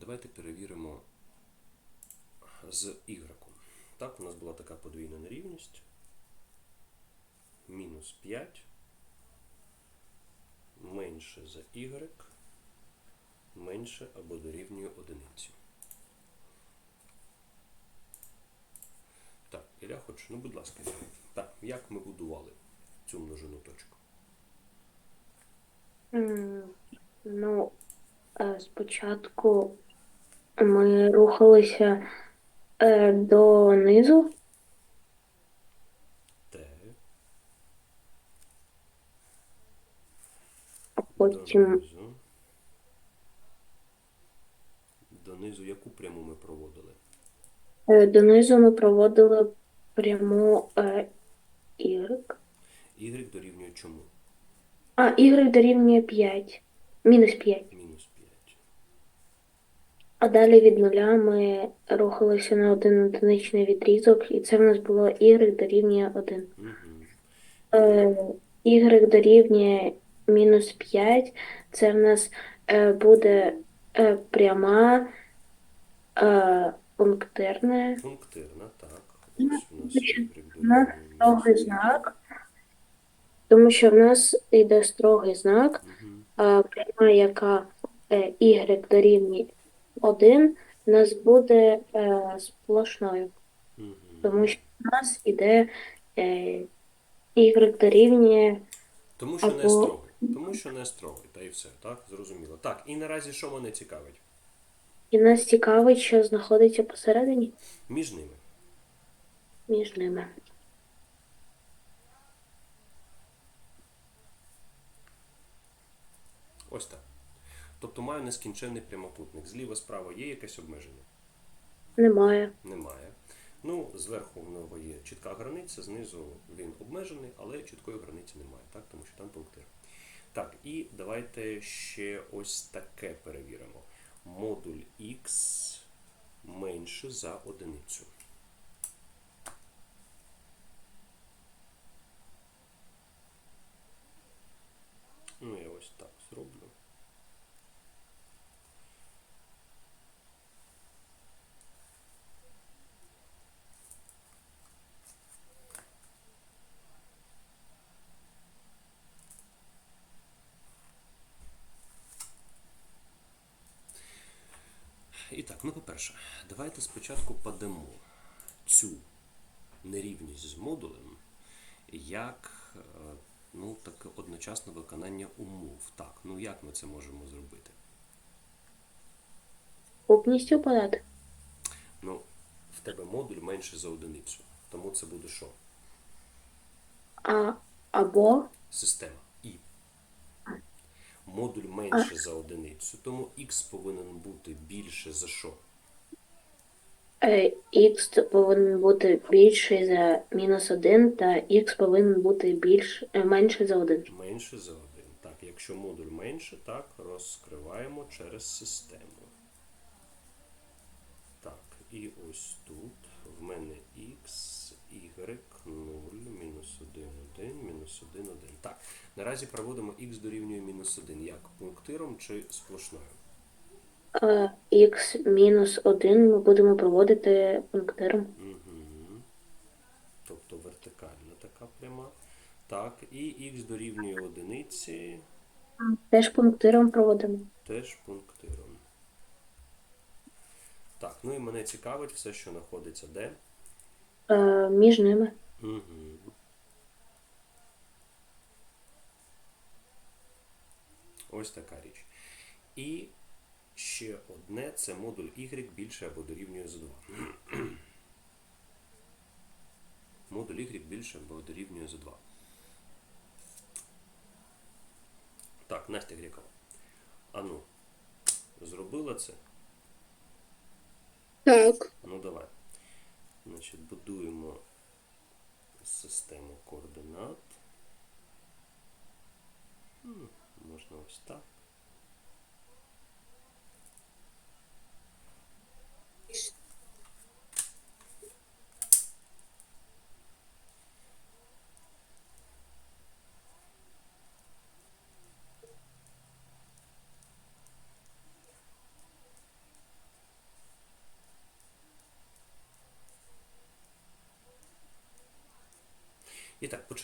Давайте перевіримо з y. Так, у нас була така подвійна нерівність. Мінус 5 менше за y менше або дорівнює одиниці. Так, Ілля хоче, ну будь ласка. Так, як ми будували цю множину точку? Ну, е, спочатку ми рухалися е, донизу, Т, а потім донизу. Донизу яку пряму ми проводили? е, донизу ми проводили пряму е, Y. Y дорівнює чому? А, Y дорівнює 5. Мінус 5. Мінус 5. А далі від нуля ми рухалися на один одиничний відрізок, і це в нас було Y дорівнює 1. Угу. Е, Y дорівнює мінус 5. Це в нас е, буде е, пряма е, пунктирна. Пунктирна, так. Ось у нас У строгий мінус знак, тому що в нас йде строгий знак, Мгм. а пряма, яка е, Y дорівнює 1, в нас буде е, сплошною, Мгм. тому що в нас іде е, Y дорівнює Тому що не строгий. Тому що не строгий, та і все, так? Зрозуміло. Так, і наразі що мене цікавить? І нас цікавить, що знаходиться посередині Між ними. між ними. Ось так. Тобто маю нескінченний прямокутник. Зліва справа є якесь обмеження? Немає. Немає. Ну, зверху в нього є чітка границя, знизу він обмежений, але чіткої границі немає, так? тому що там пунктир. Так, і давайте ще ось таке перевіримо. Модуль x менше за одиницю. Ну, я ось так І так, ну по-перше, давайте спочатку подамо цю нерівність з модулем як е, ну, таке одночасне виконання умов. Так, ну як ми це можемо зробити? Повністю подати. Ну, в тебе модуль менше за одиницю. Тому це буде що? А, або Система. Модуль менше за одиницю. Тому х повинен бути більше за що? е, х повинен бути більший за мінус 1, та х повинен бути більш, е, менше за 1. Менше за 1. Так, якщо модуль менше, так, розкриваємо через систему. І ось тут в мене x, y, 0, мінус 1, 1, мінус 1, 1. Так, наразі проводимо x дорівнює мінус 1. Як пунктиром чи сплошною? Е, х мінус 1 ми будемо проводити пунктиром. Угу. Тобто вертикальна така пряма. Так, і x дорівнює одиниці, Теж пунктиром проводимо. теж пунктиром. Так, ну і мене цікавить все, що знаходиться де. Е, між ними. Угу. Ось така річ. І ще одне це модуль y більше або дорівнює за 2. модуль y більше або дорівнює за 2. Так, Настя Грекова. Ану, зробила це? Так. Ну давай. Значить, будуємо систему координат. Можна ось так.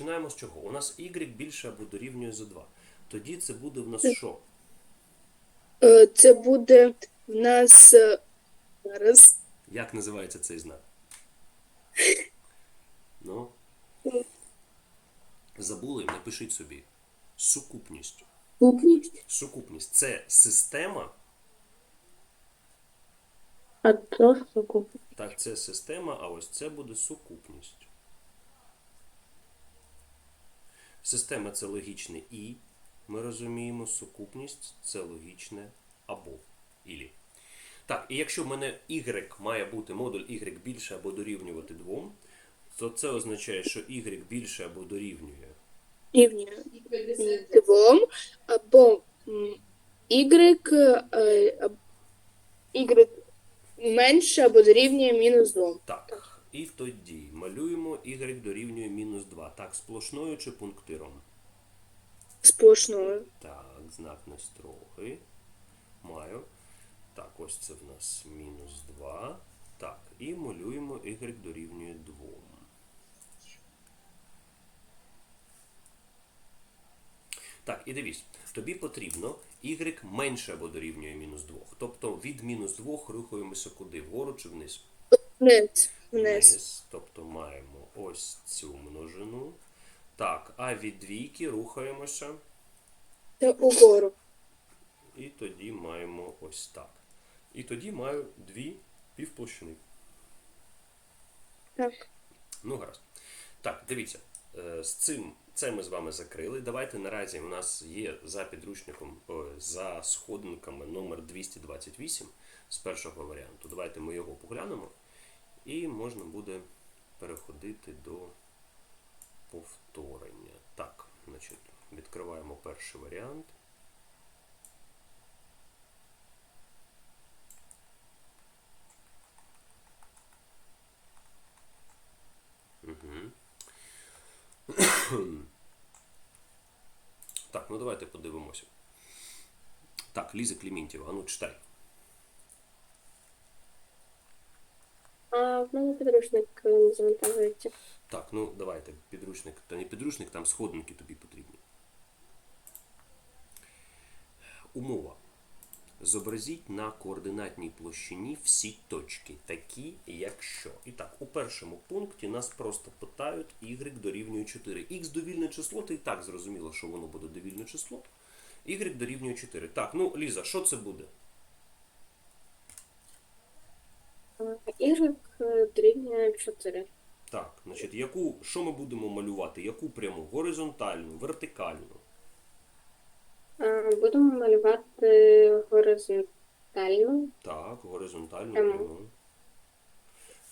Починаємо з чого? У нас y більше або дорівнює за 2. Тоді це буде в нас що? Е, Це буде в нас е, зараз. Як називається цей знак? Ну. Забули, напишіть собі. Сукупність. Сукупність. Сукупність це система. А то сукупність. Так, це система, а ось це буде сукупність. Система це логічне і. Ми розуміємо, сукупність це логічне або. Ілі. Так, і якщо в мене y має бути модуль y більше або дорівнювати 2, то це означає, що y більше або дорівнює. Двом або м, y, е, y менше або дорівнює мінус 2. Так. І тоді малюємо y дорівнює мінус 2. Так, сплошною чи пунктиром? Сплошною. Так, знак не строгий. Маю. Так, ось це в нас мінус 2. Так, і малюємо y дорівнює 2. Так, і дивись, тобі потрібно y менше або дорівнює мінус 2. Тобто від мінус 2 рухаємося куди? Вгору чи вниз? Вниз. Вниз. Вниз. Тобто маємо ось цю множину. Так, а від двійки рухаємося. Це угору. І тоді маємо ось так. І тоді маю дві півплощини. Так. Ну, гаразд. Так, дивіться, е, з цим це ми з вами закрили. Давайте наразі у нас є за підручником, о, за сходинками номер 228 з першого варіанту. Давайте ми його поглянемо. І можна буде переходити до повторення. Так, значить, відкриваємо перший варіант. Так, ну давайте подивимося. Так, Ліза Клімінтєва, а ну читай. А в мене підручник не завантажується. Так, ну давайте, підручник, та не підручник, там сходинки тобі потрібні. Умова. Зобразіть на координатній площині всі точки, такі, якщо. І так, у першому пункті нас просто питають y дорівнює 4. x довільне число, ти і так зрозуміло, що воно буде довільне число. y дорівнює 4. Так, ну, Ліза, що це буде? Y дорівнює 4. Так, значить, яку, що ми будемо малювати? Яку пряму? Горизонтальну, вертикальну? Будемо малювати горизонтальну. Так, горизонтальну Пряму. пряму.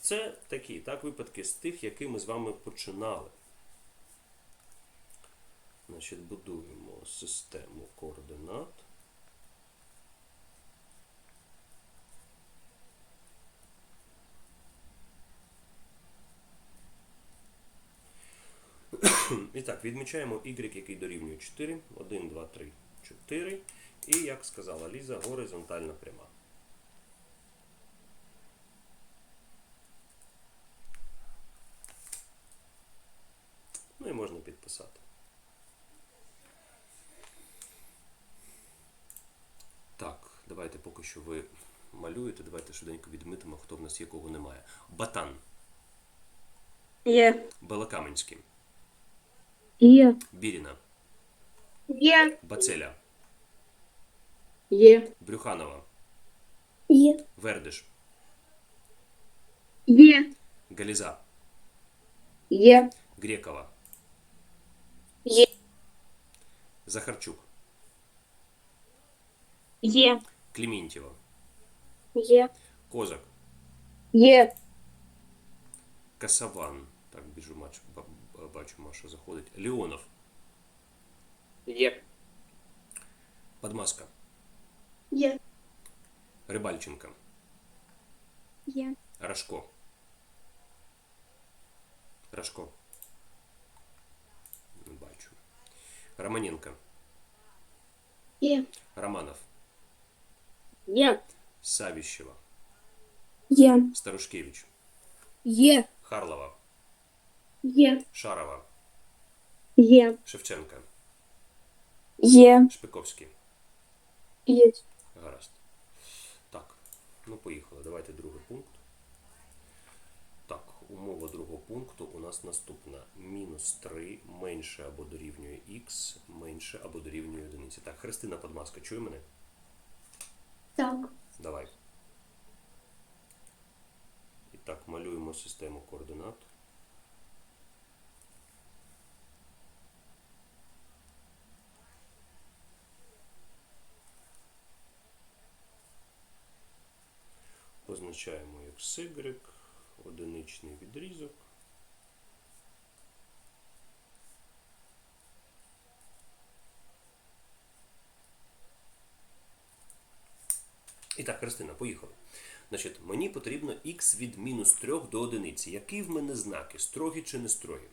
Це такі так, випадки з тих, які ми з вами починали. Значить, будуємо систему координат. І так, відмічаємо y, який дорівнює 4. 1, 2, 3, 4. І, як сказала Ліза, горизонтальна пряма. Ну і можна підписати. Так, давайте поки що ви малюєте, давайте швиденько відмітимо, хто в нас є, кого немає. Батан, Є. Белокаменський, Є. Біріна, Є. Бацеля, Є. Брюханова, Є. Вердиш, Є. Галіза, Є. Грекова, Є. Захарчук, Є. Клімінтєва, Є. Козак, Є. Касаван. Так, біжу мач, ба- ба- бачу, Маша заходить. Леонов, Є. Подмаска, Є. Рибальченка, Є. Рашко. Рашко. Не бачу. Романенко, Є. Романов, Є. Савіщева, Є. Старушкевич, Є. Харлова, Є. Шарова, Є. Шевченка, Є. Шпиковський. Є. Гаразд. Так, ну поїхали. Давайте другий пункт. Так, умова другого пункту у нас наступна. Мінус 3 менше або дорівнює х, менше або дорівнює одиниці. Так, Христина Подмаска, чує мене? Так. Давай. І так, малюємо систему координат. Позначаємо XY, одиничний відрізок. І так, Христина, поїхали. Значить, мені потрібно х від мінус 3 до одиниці. Які в мене знаки? Строгі чи не строгі?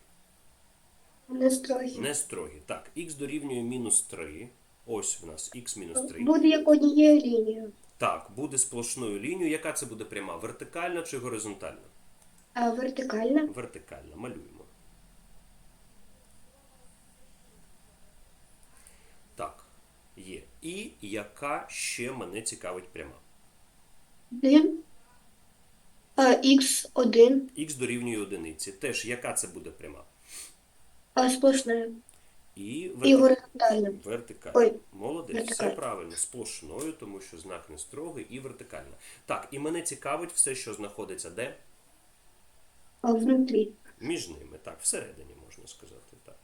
Не строї. Не строгі. Так, х дорівнює мінус 3. Ось в нас х мінус 3. Буде як однією лінією. Так, буде сплошною лінією. Яка це буде пряма? Вертикальна чи горизонтальна? А вертикальна? Вертикальна. Малюємо. Так, є. І яка ще мене цікавить пряма? Один. Х1. Х дорівнює одиниці. Теж яка це буде пряма? А сплошна. І, І вертикальна. Вертикально. Ой, Молодець, все правильно, сплошною, тому що знак не строгий і вертикальна. Так, і мене цікавить все, що знаходиться де? Внутрі. Між ними, так, всередині можна сказати так.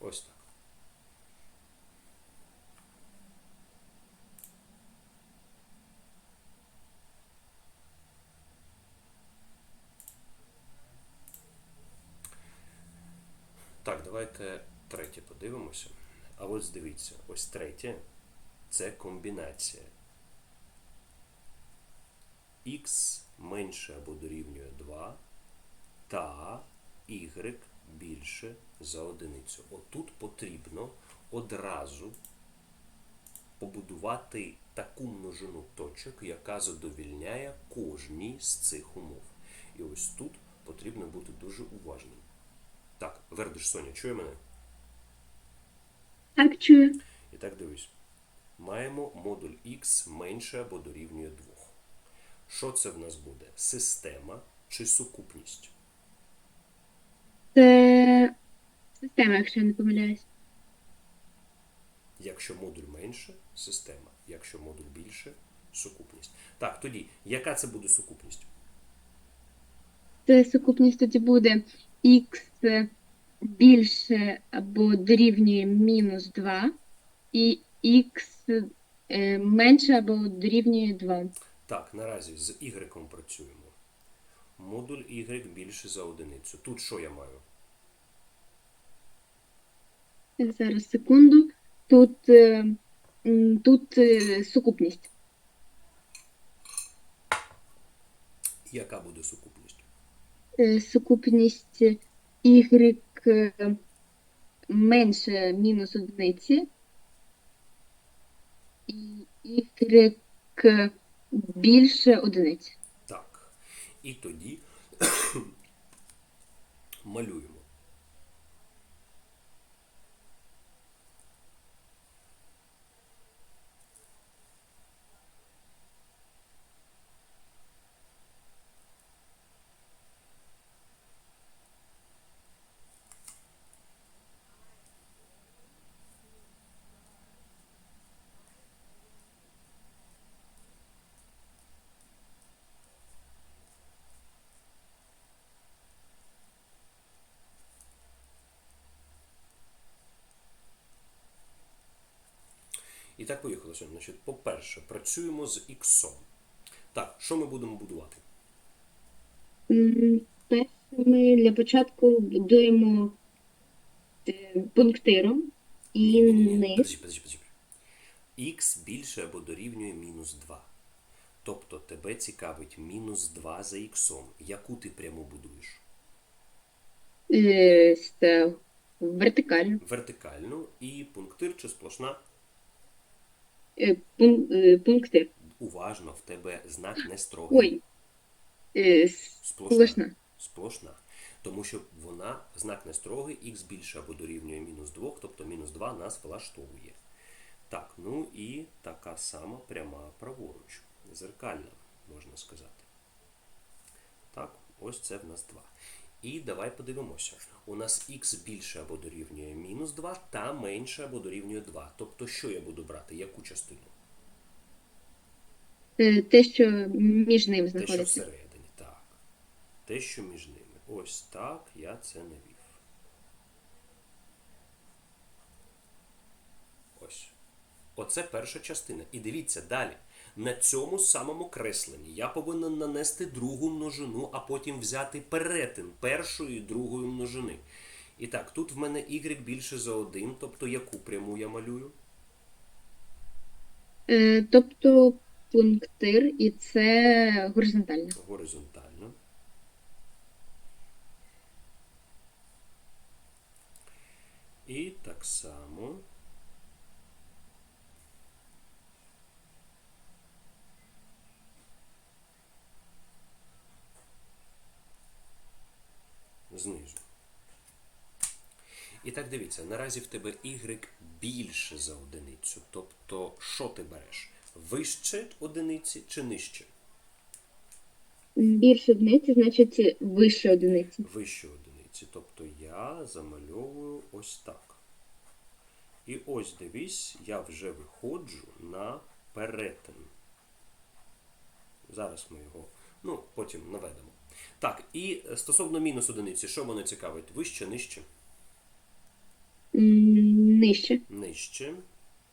Ось так. Так, давайте третє подивимося. А ось дивіться, ось третє це комбінація. x менше або дорівнює 2 та y більше за одиницю. Отут потрібно одразу побудувати таку множину точок, яка задовільняє кожній з цих умов. І ось тут потрібно бути дуже уважним. Так, Вердиш Соня, чує мене? Так, чую. І так дивись. Маємо модуль x менше або дорівнює 2. Що це в нас буде? Система чи сукупність? Це система, якщо я не помиляюсь. Якщо модуль менше система, якщо модуль більше сукупність. Так, тоді, яка це буде сукупність? Це сукупність тоді буде х більше або дорівнює мінус 2 і х е, менше або дорівнює 2. Так, наразі з y працюємо. Модуль y більше за одиницю. Тут що я маю? Зараз секунду. Тут, е, тут е, сукупність. Яка буде сукупність? Е, Сукупність y е, менше мінус одиниці і y більше одиниці. Так. І тоді малюємо. І так поїхали сьогодні. Значить, по-перше, працюємо з іксом. Так, що ми будемо будувати? Перше ми для початку будуємо е, пунктиром і низ. Подожди, подожди, подожди. Х більше або дорівнює мінус 2. Тобто тебе цікавить мінус 2 за іксом. Яку ти пряму будуєш? е, вертикально. Вертикальну і пунктир чи сплошна? Е, е, Пунктир. Уважно, в тебе знак не строгий. Ой. е, Сплошна. Сплошна. Сплошна. Тому що вона знак не строгий, х більше або дорівнює мінус 2, тобто мінус 2 нас влаштовує. Так, ну і така сама пряма праворуч. Зеркальна, можна сказати. Так, ось це в нас 2. І давай подивимося. У нас х більше або дорівнює мінус 2 та менше або дорівнює 2. Тобто, що я буду брати? Яку частину? Е, Те, що між ним Те, що всередині, так. Те, що між ними. Ось так я це не вів. Ось. Оце перша частина. І дивіться далі. На цьому самому кресленні я повинен нанести другу множину, а потім взяти перетин першої і другої множини. І так, тут в мене y більше за 1, тобто яку пряму я малюю? Е, Тобто пунктир, і це горизонтально. горизонтально. І так само. Знизу. І так дивіться, наразі в тебе y більше за одиницю. Тобто, що ти береш? Вище одиниці чи нижче? Більше одиниці, значить вище одиниці. вище одиниці. Тобто я замальовую ось так. І ось дивись, я вже виходжу на перетин. Зараз ми його ну, потім наведемо. Так, і стосовно мінус одиниці, що мене цікавить? Вище, нижче? Нижче. Нижче.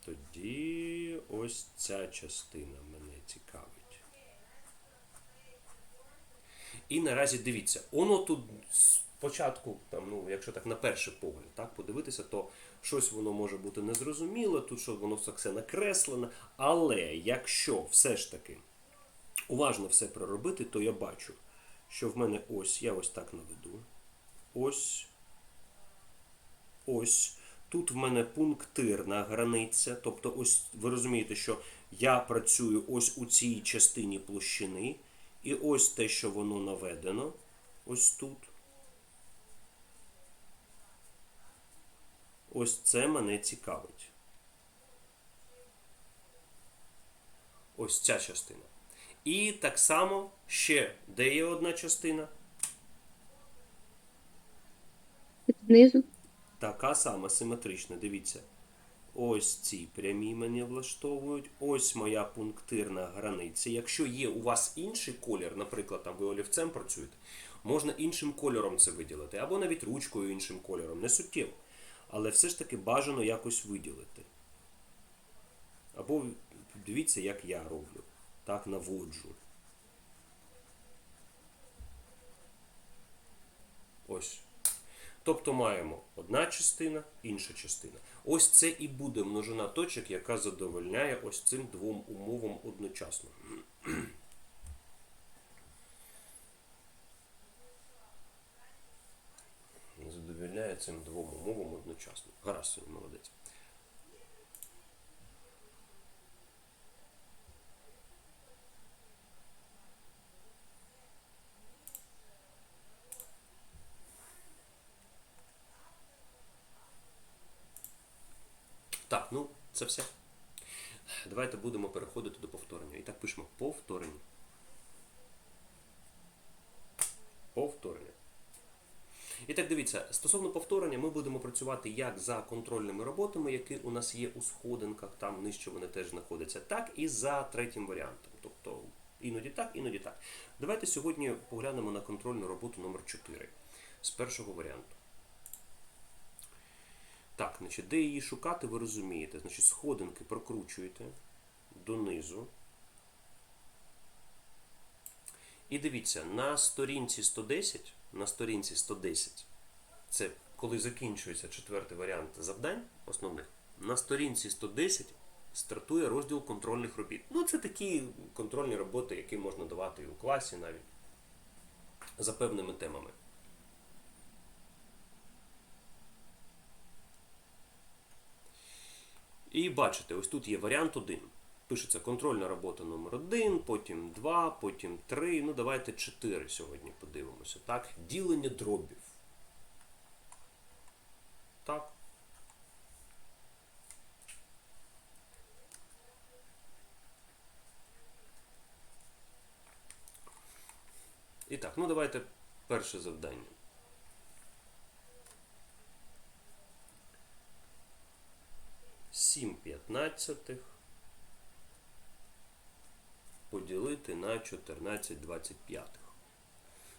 Тоді ось ця частина мене цікавить. І наразі дивіться, воно тут спочатку, там, ну, якщо так на перший погляд, так, подивитися, то щось воно може бути незрозуміло, тут що воно все накреслено. Але якщо все ж таки уважно все проробити, то я бачу, що в мене ось, я ось так наведу. Ось ось. Тут в мене пунктирна границя. Тобто, ось ви розумієте, що я працюю ось у цій частині площини. І ось те, що воно наведено. Ось тут. Ось це мене цікавить. Ось ця частина. І так само ще де є одна частина? Знизу. Така сама симетрична. Дивіться. Ось ці прямі мене влаштовують. Ось моя пунктирна границя. Якщо є у вас інший колір, наприклад, там ви олівцем працюєте, можна іншим кольором це виділити, або навіть ручкою іншим кольором. Не суттєво. Але все ж таки бажано якось виділити. Або дивіться, як я роблю. Так наводжу. Ось. Тобто маємо одна частина, інша частина. Ось це і буде множина точок, яка задовольняє ось цим двом умовам одночасно. Задовольняє цим двом умовам одночасно. Гаразд, молодець. Так, ну це все. Давайте будемо переходити до повторення. І так пишемо повторення. Повторення. І так дивіться, стосовно повторення, ми будемо працювати як за контрольними роботами, які у нас є у сходинках, там нижче вони теж знаходяться, так і за третім варіантом. Тобто іноді так, іноді так. Давайте сьогодні поглянемо на контрольну роботу номер 4 з першого варіанту. Так, значить, де її шукати, ви розумієте. Значить, сходинки прокручуєте донизу. І дивіться, на сторінці 110, на сторінці 110, це коли закінчується четвертий варіант завдань основних, на сторінці 110 стартує розділ контрольних робіт. Ну, це такі контрольні роботи, які можна давати і у класі навіть за певними темами. І бачите, ось тут є варіант 1. Пишеться контрольна робота номер 1, потім 2, потім 3. Ну, давайте 4 сьогодні подивимося. Так? Ділення дробів. Так. І так, ну давайте перше завдання. Сім п'ятнадцятих поділити на 14 25.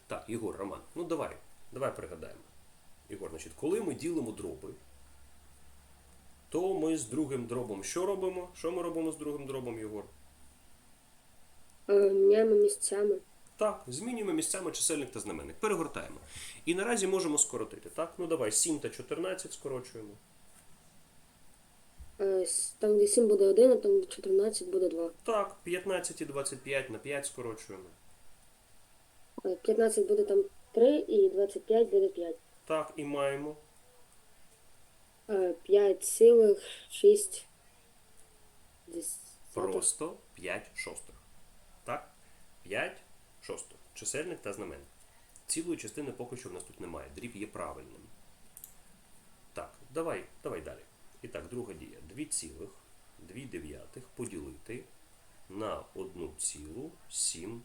Так, Єгор, Роман, ну давай, давай пригадаємо. Ігор, значить, коли ми ділимо дроби, то ми з другим дробом що робимо? Що ми робимо з другим дробом, Єгор? Е, Міняємо місцями. Так, змінюємо місцями чисельник та знаменник. Перегортаємо. І наразі можемо скоротити. Так, ну давай 7 та 14 скорочуємо. Е, Там, де 7 буде 1, а там де 14 буде 2. Так, 15 і 25 на 5 скорочуємо. Е, 15 буде там 3 і 25 буде 5. Так, і маємо. 5,6 Просто 5 шостих. Так? 5 шостих. Чисельник та знаменник. Цілої частини поки що в нас тут немає. Дріб є правильним. Так, давай, давай далі. І так, друга дія. 2 цілих, 2 дев'ятих поділити на 1,7.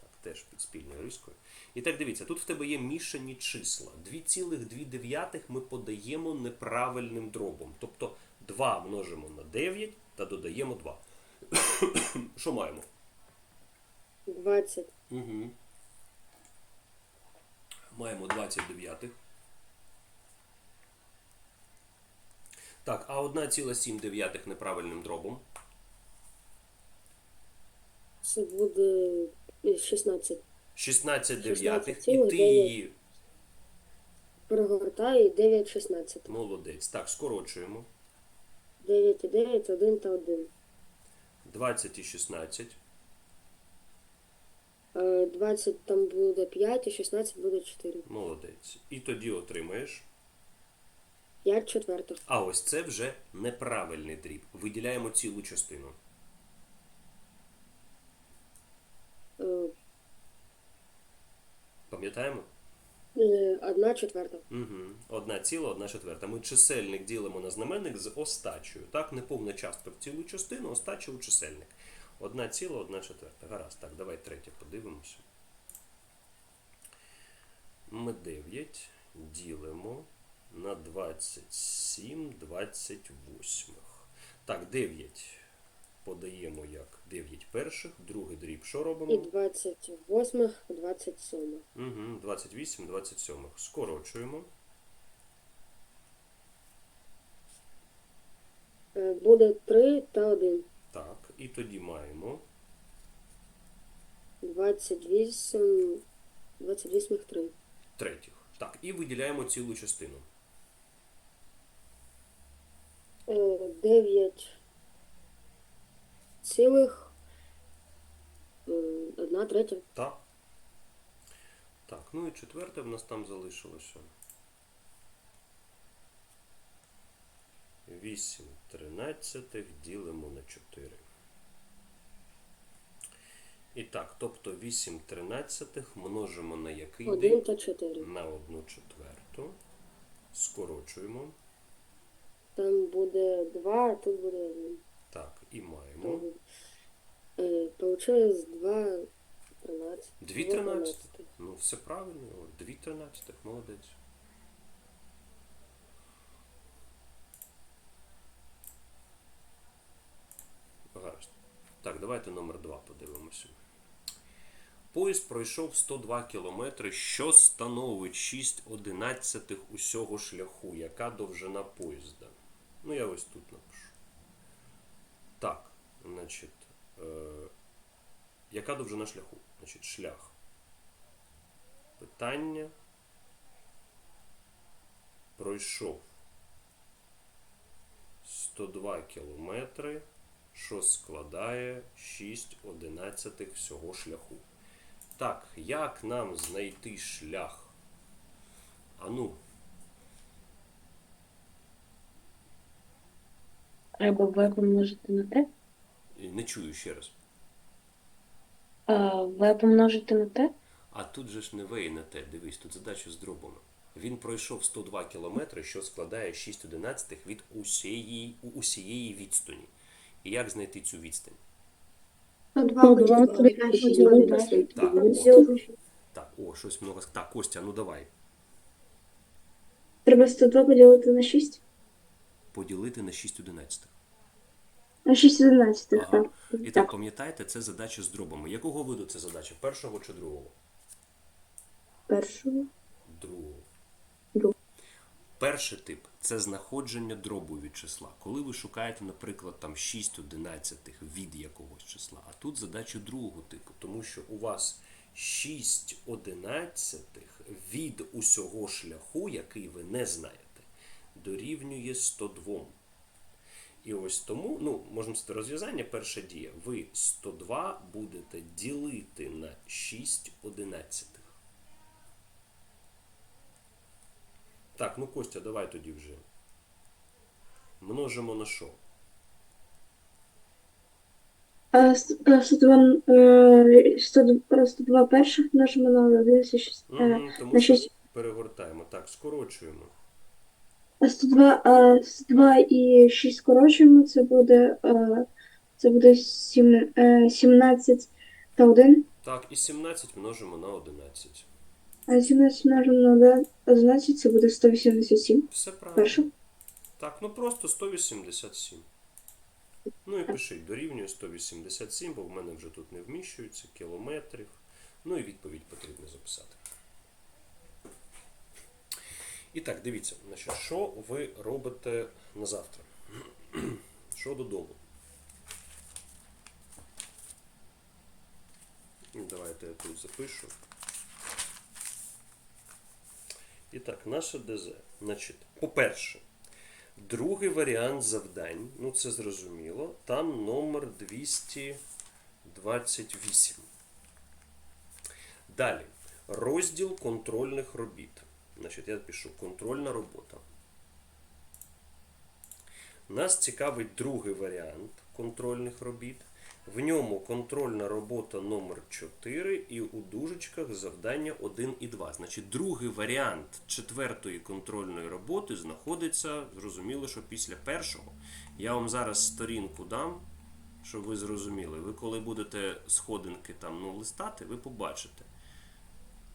Так, теж під спільною рискою. І так, дивіться, тут в тебе є мішані числа. 2,2 ми подаємо неправильним дробом. Тобто 2 множимо на 9 та додаємо 2. Що маємо? 20. Угу. Маємо 29. Так, а 1,7 неправильним дробом. Це буде е, 16. 16 дев'ятих. І 16,9. ти її Перегортаю і 9 16. молодець. Так, скорочуємо. 9 і 9, 1 та 1. 20 і 16. Е, 20 там буде 5 і 16 буде 4. Молодець. І тоді отримаєш. 5 четвертих. А ось це вже неправильний дріб. Виділяємо цілу частину. Е, Пам'ятаємо? е, 1 четверта. Угу. Одна ціла, одна четверта. Ми чисельник ділимо на знаменник з остачею. Так, неповна частка в цілу частину, остача у чисельник. Одна ціла, одна четверта. Гаразд. Так, давай третє подивимося. Ми 9 ділимо на 27 28. Так, 9 подаємо як 9 перших, другий дріб що І робимо? 28, 27. Угу, 28, 27. Скорочуємо. Е, Буде 3 та 1. Так, і тоді маємо 28, 28 3. третіх. Так, і виділяємо цілу частину. 9 цілих е, одна третя. Так. Так, ну і четверте в нас там залишилося. 8 тринадцятих ділимо на 4. І так, тобто 8 тринадцятих множимо на який 1 дріб? та 4. На 1 четверту. Скорочуємо. Там буде 2, а тут буде 1. Так, і маємо. Е, Получилось 2 13. 2 тринадцятих. Ну, все правильно. 2 тринадцятих, молодець. Гаразд. Так, давайте номер 2 подивимося. Поїзд пройшов 102 кілометри, що становить 6 одинадцятих усього шляху. Яка довжина поїзда? Ну, я ось тут напишу. Так, значить, е, яка довжина шляху? Значить, шлях. Питання. Пройшов 102 кілометри, що складає 6 одинадцятих всього шляху. Так, як нам знайти шлях? Ану, Треба В помножити на Т. Не чую ще раз. Е, В помножити на Т? А тут же ж не В і не Т. Дивись, тут задача з дробами. Він пройшов 102 кілометри, що складає 6 одинадцятих від усієї, усієї відстані. І як знайти цю відстань? Ну, два поділити на шість. Так, от. Взяв. Так, о, щось много. Так, Костя, ну давай. Треба 102 поділити на 6. Поділити на 6 одинадцятих. На 6 одинадцятих, Ага. так. І так, пам'ятаєте, це задача з дробами. Якого виду це задача? Першого чи другого? Першого. Другого. Другого. Перший тип це знаходження дробу від числа. Коли ви шукаєте, наприклад, там 6 одинадцятих від якогось числа, а тут задача другого типу, тому що у вас 6 одинадцятих від усього шляху, який ви не знаєте, дорівнює 102. І ось тому, ну, можна сказати, розв'язання, перша дія. Ви 102 будете ділити на 6 одинадцятих. Так, ну Костя, давай тоді вже. Множимо на що? А с- а 102, е, 102, 102 перших множимо на 96. е, Угу, тому на що 6. перегортаємо. Так, скорочуємо. А 102, а 102 і 6 скорочуємо, це буде, е, це буде 7, е, 17 та 1. Так, і 17 множимо на 11. А 17 множимо на 11, це буде 187. Все правильно. Перше. Так, ну просто 187. Ну і пишіть, дорівнює 187, бо в мене вже тут не вміщується кілометрів. Ну і відповідь потрібно записати. І так, дивіться, значить, що ви робите на завтра? Що додому? Давайте я тут запишу. І так, наше ДЗ. Значить, по-перше, другий варіант завдань, ну це зрозуміло, там номер 228. Далі, розділ контрольних робіт. Значить, я пишу контрольна робота. Нас цікавить другий варіант контрольних робіт. В ньому контрольна робота номер 4 і у дужечках завдання 1 і 2. Значить, другий варіант четвертої контрольної роботи знаходиться, зрозуміло, що після першого. Я вам зараз сторінку дам, щоб ви зрозуміли. Ви коли будете сходинки там ну, листати, ви побачите.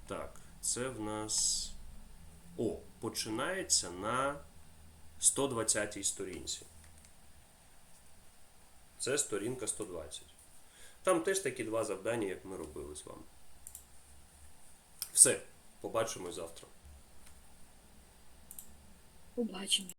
Так, це в нас. О, починається на 120 сторінці. Це сторінка 120. Там теж такі два завдання, як ми робили з вами. Все, побачимось завтра. Побачимо.